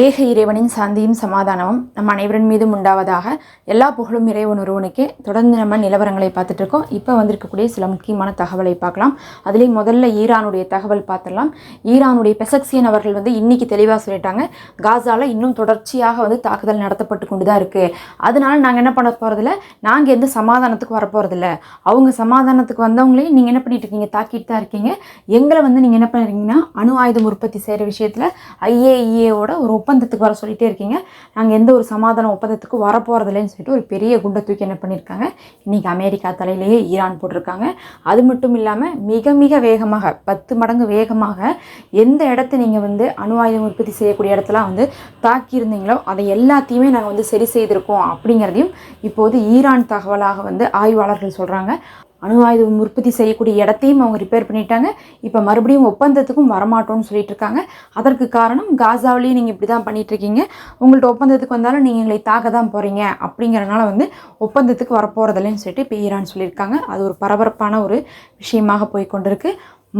ஏக இறைவனின் சாந்தியும் சமாதானமும் நம் அனைவரின் மீதும் உண்டாவதாக எல்லா புகழும் இறைவன் ஒருவனுக்கே. தொடர்ந்து நம்ம நிலவரங்களை பார்த்துட்டு இருக்கோம் இப்போ வந்திருக்கக்கூடிய சில முக்கியமான தகவலை பார்க்கலாம். அதுலேயும் முதல்ல ஈரானுடைய தகவல் பார்த்துடலாம். ஈரானுடைய பெசக்சியன் அவர்கள் வந்து இன்னைக்கு தெளிவாக சொல்லிட்டாங்க. காசாவில் இன்னும் தொடர்ச்சியாக வந்து தாக்குதல் நடத்தப்பட்டு கொண்டு தான் இருக்குது அதனால நாங்கள் என்ன பண்ண போகிறதில்ல நாங்கள் எந்த சமாதானத்துக்கு வரப்போகிறதில்ல அவங்க சமாதானத்துக்கு வந்தவங்களே நீங்கள் என்ன பண்ணிட்டு இருக்கீங்க? தாக்கிட்டு தான் இருக்கீங்க. எங்களை வந்து நீங்கள் என்ன பண்ணுறீங்கன்னா அணு ஆயுதம் உற்பத்தி செய்கிற விஷயத்தில் ஐஏஇஏவோட ஒரு ஒப்பந்தத்துக்கு வர சொல்லிட்டே இருக்கீங்க. நாங்கள் எந்த ஒரு சமாதான ஒப்பந்தத்துக்கு வரப்போகிறதில்லன்னு சொல்லிட்டு ஒரு பெரிய குண்டை தூக்கி என்ன பண்ணியிருக்காங்க இன்றைக்கி அமெரிக்கா தலையிலேயே ஈரான் போட்டிருக்காங்க. அது மட்டும் இல்லாமல் மிக மிக வேகமாக பத்து மடங்கு வேகமாக எந்த இடத்த நீங்கள் வந்து அணு ஆயுதம் உற்பத்தி செய்யக்கூடிய இடத்துல வந்து தாக்கியிருந்தீங்களோ அதை எல்லாத்தையுமே நாங்கள் வந்து சரி செய்திருக்கோம் அப்படிங்கிறதையும் இப்போது ஈரான் தகவலாக வந்து ஆய்வாளர்கள் சொல்கிறாங்க அணு ஆயுதம் உற்பத்தி செய்யக்கூடிய இடத்தையும் அவங்க ரிப்பேர் பண்ணிட்டாங்க. இப்போ மறுபடியும் ஒப்பந்தத்துக்கும் வரமாட்டோம்னு சொல்லிட்டு இருக்காங்க அதற்கு காரணம் காசாவிலேயே நீங்கள் இப்படி தான் பண்ணிகிட்ருக்கீங்க உங்கள்கிட்ட ஒப்பந்தத்துக்கு வந்தாலும் நீங்கள் எங்களை தாக்க தான் போகிறீங்க அப்படிங்கிறனால வந்து ஒப்பந்தத்துக்கு வரப்போகிறதில்லன்னு சொல்லிட்டு இப்போ ஈரான் சொல்லியிருக்காங்க. அது ஒரு பரபரப்பான ஒரு விஷயமாக போய் கொண்டிருக்கு.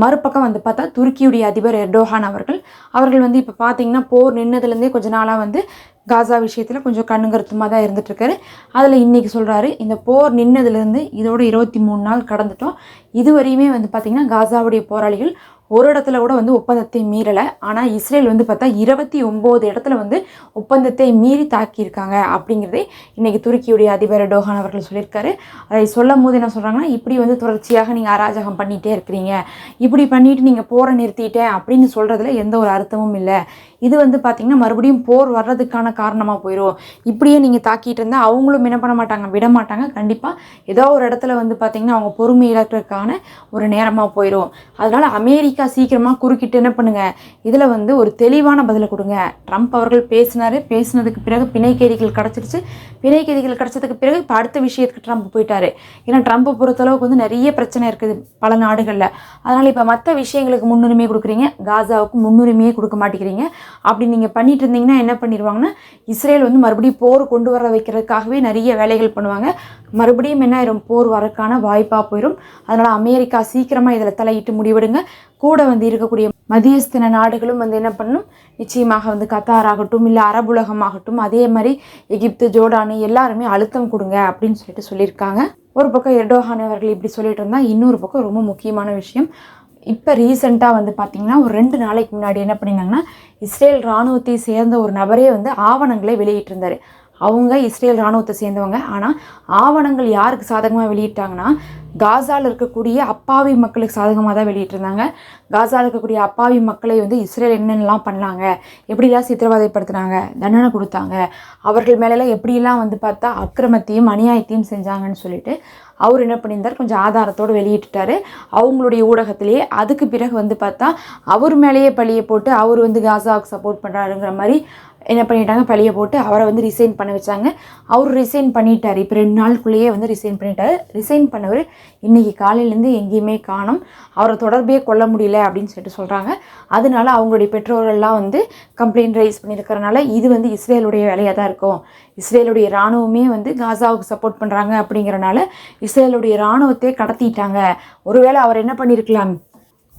மறுபக்கம் வந்து பார்த்தா துருக்கியுடைய அதிபர் எர்டோஹான் அவர்கள் அவர்கள் வந்து இப்போ பார்த்தீங்கன்னா போர் நின்னதுலேருந்தே கொஞ்ச நாளாக வந்து காசா விஷயத்தில் கொஞ்சம் கண்ணுங்கருத்துமாக தான் இருந்துகிட்ருக்காரு அதில் இன்றைக்கி சொல்கிறாரு இந்த போர் நின்னதுலேருந்து இதோட இருபத்தி மூணு நாள் கடந்துட்டோம். இதுவரையுமே வந்து பார்த்திங்கன்னா காசாவுடைய போராளிகள் ஒரு இடத்துல கூட வந்து ஒப்பந்தத்தை மீறலை. ஆனால் இஸ்ரேல் வந்து பார்த்தா இருபத்தி ஒம்பது இடத்துல வந்து ஒப்பந்தத்தை மீறி தாக்கியிருக்காங்க அப்படிங்கிறதே இன்றைக்கி துருக்கியுடைய அதிபர் டோஹான் அவர்கள் சொல்லியிருக்காரு. அதை சொல்லும் போது என்ன சொல்கிறாங்கன்னா இப்படி வந்து தொடர்ச்சியாக நீங்கள் அராஜகம் பண்ணிகிட்டே இருக்கிறீங்க. இப்படி பண்ணிட்டு நீங்கள் போரை நிறுத்திட்டேன் அப்படின்னு சொல்கிறதுல எந்த ஒரு அர்த்தமும் இல்லை. இது வந்து பார்த்திங்கன்னா மறுபடியும் போர் வர்றதுக்கான காரணமாக போயிடும் இப்படியே நீங்கள் தாக்கிட்டு இருந்தால் அவங்களும் என்ன பண்ண மாட்டாங்க? விட மாட்டாங்க. கண்டிப்பாக ஏதோ ஒரு இடத்துல வந்து பார்த்திங்கன்னா அவங்க பொறுமை இழக்கிறதுக்கான ஒரு நேரமாக போயிடும் அதனால் அமெரிக்கா சீக்கிரமாக குறுக்கிட்டு என்ன பண்ணுங்கள் இதில் வந்து ஒரு தெளிவான பதிலை கொடுங்க. ட்ரம்ப் அவர்கள் பேசினார். பேசினதுக்கு பிறகு பிணைக்கைதிகள் கிடச்சிருச்சு. பிணைக்கைதிகள் கிடச்சதுக்கு பிறகு இப்போ அடுத்த விஷயத்துக்கு ட்ரம்ப் போயிட்டாரு. ஏன்னா ட்ரம்ப்பை பொறுத்தளவுக்கு வந்து நிறைய பிரச்சனை இருக்குது பல நாடுகளில். அதனால் இப்போ மற்ற விஷயங்களுக்கு முன்னுரிமை கொடுக்குறீங்க. காசாவுக்கு முன்னுரிமையே கொடுக்க மாட்டேங்கிறீங்க. அப்படி நீங்கள் பண்ணிட்டு இருந்தீங்கன்னா என்ன பண்ணிடுவாங்கன்னா இஸ்ரேல் வந்து மறுபடியும் போர் கொண்டு வர வைக்கிறதுக்காகவே நிறைய வேலைகள் பண்ணுவாங்க. மறுபடியும் என்ன ஆயிரும்? போர் வரக்கான வாய்ப்பாக போயிடும் அதனால் அமெரிக்கா சீக்கிரமாக இதில் தலையிட்டு முடிவெடுங்க. கூட வந்து இருக்கக்கூடிய மதியஸ்தன நாடுகளும் வந்து என்ன பண்ணணும்? நிச்சயமாக வந்து கத்தார் ஆகட்டும் இல்லை அரபுலகமாகட்டும் அதே மாதிரி எகிப்து ஜோர்டானு எல்லாருமே அழுத்தம் கொடுங்க அப்படின்னு சொல்லிட்டு சொல்லியிருக்காங்க. ஒரு பக்கம் எர்டோஹான் அவர்கள் இப்படி சொல்லிட்டு இருந்தால் இன்னொரு பக்கம் ரொம்ப முக்கியமான விஷயம். இப்போ ரீசெண்டாக வந்து பார்த்திங்கன்னா ஒரு ரெண்டு நாளைக்கு முன்னாடி என்ன பண்ணியிருந்தாங்கன்னா இஸ்ரேல் இராணுவத்தை சேர்ந்த ஒரு நபரே வந்து ஆவணங்களை வெளியிட்டிருந்தார். அவங்க இஸ்ரேல் இராணுவத்தை சேர்ந்தவங்க. ஆனால் ஆவணங்கள் யாருக்கு சாதகமாக வெளியிட்டாங்கன்னா காசாவில் இருக்கக்கூடிய அப்பாவி மக்களுக்கு சாதகமாக தான் வெளியிட்டிருந்தாங்க. காசாவில் இருக்கக்கூடிய அப்பாவி மக்களை வந்து இஸ்ரேல் என்னென்னலாம் பண்ணாங்க? எப்படிலாம் சித்திரவதைப்படுத்தினாங்க? தண்டனை கொடுத்தாங்க? அவர்கள் மேலெல்லாம் எப்படிலாம் வந்து பார்த்தா அக்கிரமத்தையும் அநியாயத்தையும் செஞ்சாங்கன்னு சொல்லிட்டு அவர் என்ன பண்ணியிருந்தார்? கொஞ்சம் ஆதாரத்தோடு வெளியிட்டுட்டாரு. அவங்களுடைய ஊடகத்திலேயே அதுக்கு பிறகு வந்து பார்த்தா அவர் மேலேயே பழியை போட்டு அவர் வந்து காசாவுக்கு சப்போர்ட் பண்ணுறாருங்கிற மாதிரி என்ன பண்ணிட்டாங்க? பழியை போட்டு அவரை வந்து ரிசைன் பண்ண வச்சாங்க. அவர் ரிசைன் பண்ணிட்டார். இப்போ ரெண்டு நாளுக்குள்ளேயே வந்து ரிசைன் பண்ணிட்டார். ரிசைன் பண்ணவர் இன்றைக்கி காலையிலேருந்து எங்கேயுமே காணும். அவரை தொடர்பே கொள்ள முடியல அப்படின்னு சொல்லிட்டு சொல்கிறாங்க அதனால அவங்களுடைய பெற்றோர்கள்லாம் வந்து கம்ப்ளைண்ட் ரைஸ் பண்ணியிருக்கிறனால இது வந்து இஸ்ரேலுடைய வேலையாக தான் இருக்கும். இஸ்ரேலுடைய இராணுவமே வந்து காசாவுக்கு சப்போர்ட் பண்ணுறாங்க அப்படிங்கிறனால இஸ்ரேலுடைய இராணுவத்தை கடத்திட்டாங்க. ஒருவேளை அவர் என்ன பண்ணியிருக்கலாம்?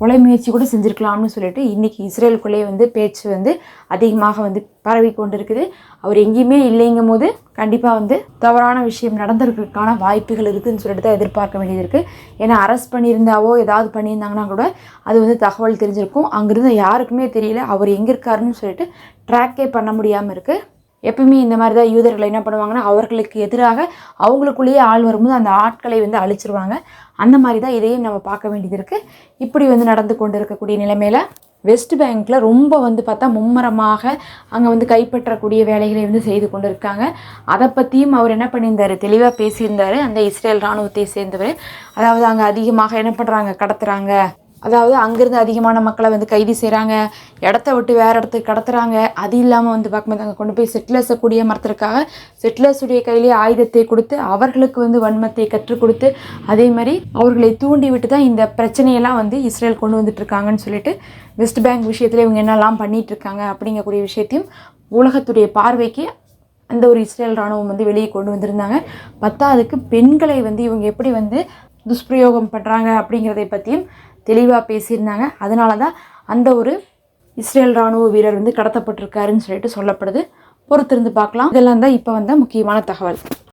கொலை முயற்சி கூட செஞ்சுருக்கலாம்னு சொல்லிட்டு இன்றைக்கி இஸ்ரேலுக்குள்ளே வந்து பேச்சு வந்து அதிகமாக வந்து பரவி கொண்டு இருக்குது அவர் எங்கேயுமே இல்லைங்கும் போது கண்டிப்பாக வந்து தவறான விஷயம் நடந்திருக்கிறதுக்கான வாய்ப்புகள் இருக்குதுன்னு சொல்லிட்டு தான் எதிர்பார்க்க வேண்டியது இருக்குது ஏன்னா அரெஸ்ட் பண்ணியிருந்தாவோ ஏதாவது பண்ணியிருந்தாங்கன்னா கூட அது வந்து தகவல் தெரிஞ்சிருக்கும். அங்கேருந்து யாருக்குமே தெரியல அவர் எங்கே இருக்காருன்னு சொல்லிட்டு ட்ராக்கே பண்ண முடியாமல் இருக்குது எப்பவுமே இந்த மாதிரி தான் யூதர்கள் என்ன பண்ணுவாங்கன்னா அவர்களுக்கு எதிராக அவங்களுக்குள்ளேயே ஆள் வரும்போது அந்த ஆட்களை வந்து அழிச்சிருவாங்க. அந்த மாதிரி தான் இதையும் நம்ம பார்க்க வேண்டியது இருக்குது இப்படி வந்து நடந்து கொண்டு இருக்கக்கூடிய நிலைமையில் வெஸ்ட் பேங்க்கில் ரொம்ப வந்து பார்த்தா மும்மரமாக அங்கே வந்து கைப்பற்றக்கூடிய வேலைகளை வந்து செய்து கொண்டு இருக்காங்க அதை பற்றியும் அவர் என்ன பண்ணியிருந்தார்? தெளிவாக பேசியிருந்தார். அந்த இஸ்ரேல் இராணுவத்தை சேர்ந்தவர். அதாவது அங்கே அதிகமாக என்ன பண்ணுறாங்க கடத்துகிறாங்க அதாவது அங்கேருந்து அதிகமான மக்களை வந்து கைது செய்கிறாங்க இடத்த விட்டு வேறு இடத்துக்கு கடத்துறாங்க. அது இல்லாமல் வந்து பார்க்கும்போது அங்கே கொண்டு போய் செட்டிலர்ஸை கூடிய மரத்துறதுக்காக செட்டிலர்ஸுடைய கையிலேயே ஆயுதத்தை கொடுத்து அவர்களுக்கு வந்து வன்மத்தை கற்றுக் கொடுத்து அதே மாதிரி அவர்களை தூண்டி விட்டு தான் இந்த பிரச்சனையெல்லாம் வந்து இஸ்ரேல் கொண்டு வந்துட்டுருக்காங்கன்னு சொல்லிட்டு வெஸ்ட் பேங்க் விஷயத்தில் இவங்க என்னெல்லாம் பண்ணிகிட்ருக்காங்க இருக்காங்க அப்படிங்கக்கூடிய விஷயத்தையும் உலகத்துடைய பார்வைக்கு அந்த ஒரு இஸ்ரேல் இராணுவம் வந்து வெளியே கொண்டு வந்திருந்தாங்க. பத்தாவதுக்கு பெண்களை வந்து இவங்க எப்படி வந்து துஷ்பிரயோகம் பண்ணுறாங்க அப்படிங்கிறதை பற்றியும் தெளிவாக பேசியிருந்தாங்க. அதனால தான் அந்த ஒரு இஸ்ரேல் ராணுவ வீரர் வந்து கடத்தப்பட்டிருக்காருன்னு சொல்லிட்டு சொல்லப்படுது. பொறுத்திருந்து பார்க்கலாம். இதெல்லாம் தான் இப்போ வந்த முக்கியமான தகவல்.